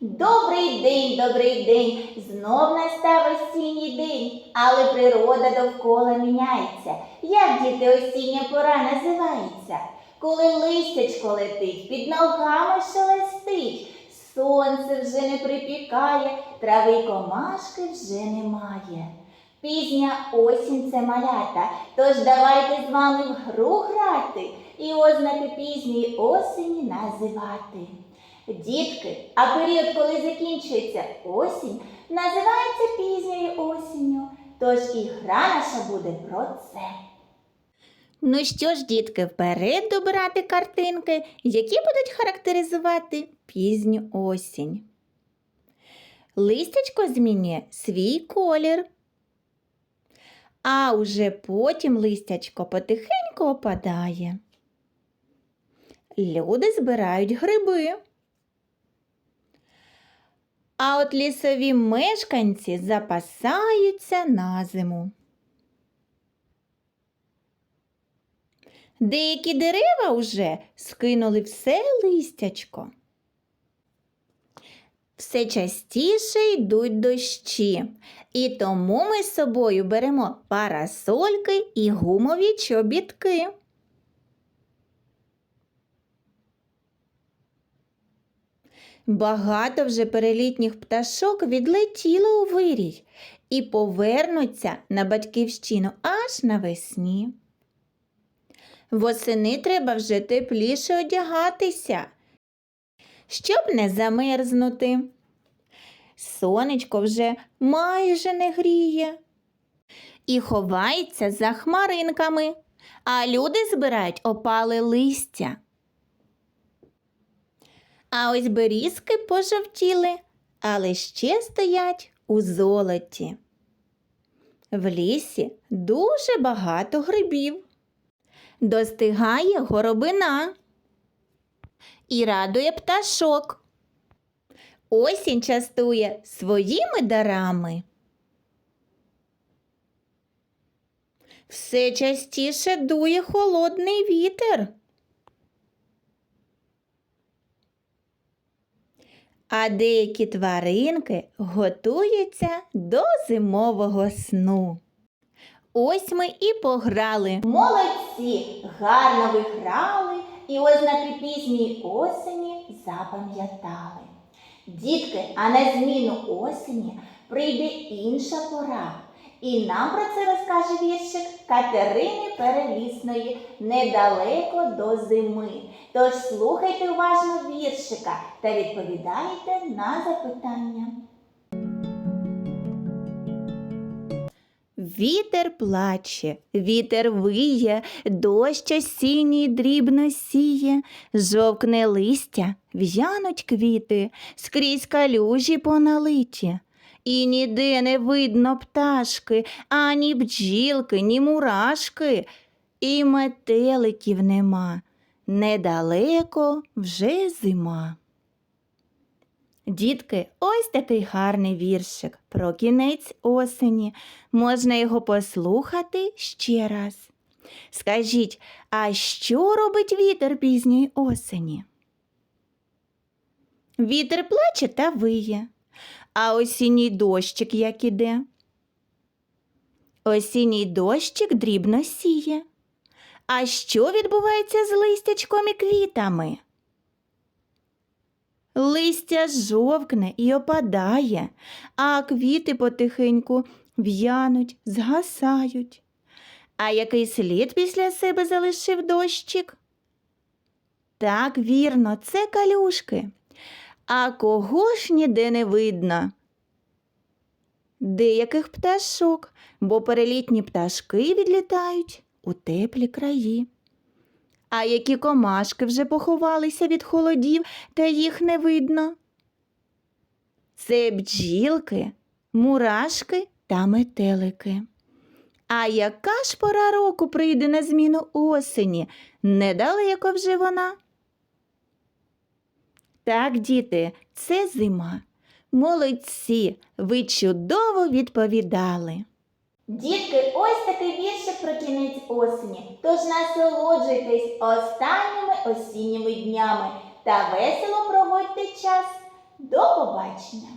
Добрий день, добрий день, знов настав осінній день, але природа довкола міняється. Як діти осіння пора називається? Коли листячко летить, під ногами шелестить, сонце вже не припікає, трави й комашки вже немає. Пізня осінь це малята, тож давайте з вами в гру грати і ознаки пізньої осені називати. Дітки, а період, коли закінчується осінь, називається пізньою осінню. Тож і гра наша буде про це. Ну що ж, дітки, вперед добирати картинки, які будуть характеризувати пізню осінь. Листячко змінює свій колір. А уже потім листячко потихеньку опадає. Люди збирають гриби. А от лісові мешканці запасаються на зиму. Деякі дерева уже скинули все листячко. Все частіше йдуть дощі, і тому ми з собою беремо парасольки і гумові чобітки. Багато вже перелітніх пташок відлетіло у вирій і повернуться на батьківщину аж навесні. Восени треба вже тепліше одягатися, щоб не замерзнути. Сонечко вже майже не гріє і ховається за хмаринками, а люди збирають опале листя. А ось берізки пожовтіли, але ще стоять у золоті. В лісі дуже багато грибів. Достигає горобина і радує пташок. Осінь частує своїми дарами. Все частіше дує холодний вітер. А деякі тваринки готуються до зимового сну. Ось ми і пограли. Молодці, гарно ви грали і ознаки пізньої осені запам'ятали. Дітки, а на зміну осені прийде інша пора. І нам про це розкаже віршик Катерини Перелісної недалеко до зими. Тож слухайте уважно віршика та відповідайте на запитання. Вітер плаче, вітер виє, дощ осінній дрібно сіє, жовкне листя, в'януть квіти, скрізь калюжі поналиті. І ніде не видно пташки, ані бджілки, ні мурашки, і метеликів нема. Недалеко вже зима. Дітки, ось такий гарний віршик про кінець осені. Можна його послухати ще раз. Скажіть, а що робить вітер пізньої осені? Вітер плаче та виє, а осінній дощик як іде. Осінній дощик дрібно сіє. А що відбувається з листячком і квітами? Листя жовкне і опадає, а квіти потихеньку в'януть, згасають. А який слід після себе залишив дощик? Так, вірно, це калюшки. А кого ж ніде не видно? Деяких пташок, бо перелітні пташки відлітають у теплі краї. А які комашки вже поховалися від холодів, та їх не видно. Це бджілки, мурашки та метелики. А яка ж пора року прийде на зміну осені? Недалеко вже вона. Так, діти, це зима. Молодці, ви чудово відповідали. Дітки, ось такий віршик про кінець осені. Тож насолоджуйтесь останніми осінніми днями та весело проводьте час. До побачення!